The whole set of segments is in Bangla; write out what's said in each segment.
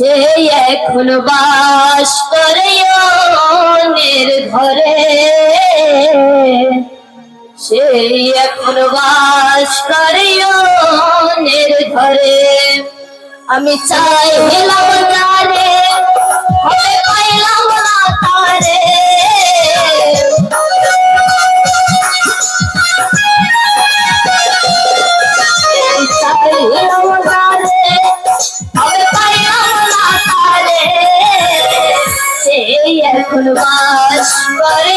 সে এখন বাস করে ঘরে। সে এখন বাস করে ঘরে। আমি চাই হেলাম তারে, হবে পাইলাম না তারে। এখন বাস করে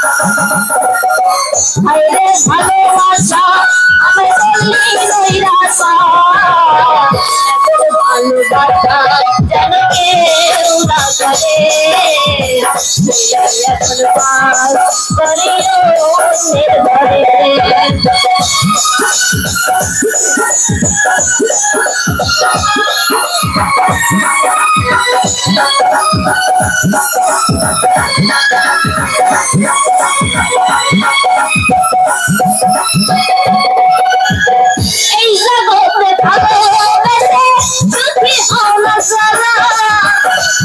রে ভালোবাসা আমায় বলি নৈরাশা এত ভালোবাসা যেন কেউ না করে এখন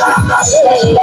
já.